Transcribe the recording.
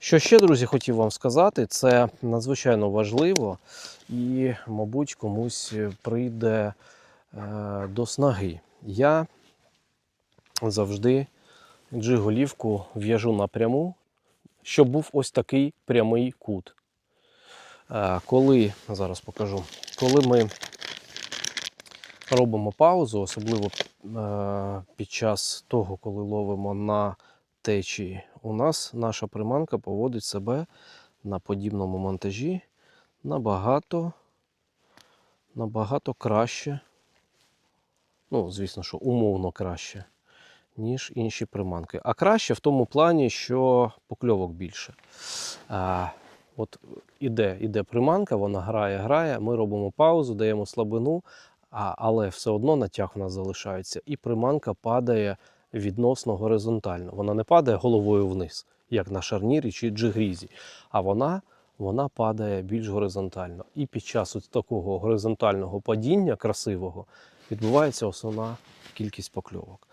Що ще, друзі, хотів вам сказати, це надзвичайно важливо і, мабуть, комусь прийде е, до снаги. Я завжди джиголівку в'яжу напряму, щоб був ось такий прямий кут. Е, коли, зараз покажу, коли ми робимо паузу, особливо е, під час того, коли ловимо на течії, у нас наша приманка поводить себе на подібному монтажі набагато, набагато краще. Ну, звісно, що умовно краще, ніж інші приманки. А краще в тому плані, що покльовок більше. А, от іде, іде приманка, вона грає, грає, ми робимо паузу, даємо слабину, а, але все одно натяг у нас залишається, і приманка падає відносно горизонтально. Вона не падає головою вниз, як на шарнірі чи джигрізі, а вона, вона падає більш горизонтально. І під час от такого горизонтального падіння красивого відбувається основна кількість покльовок.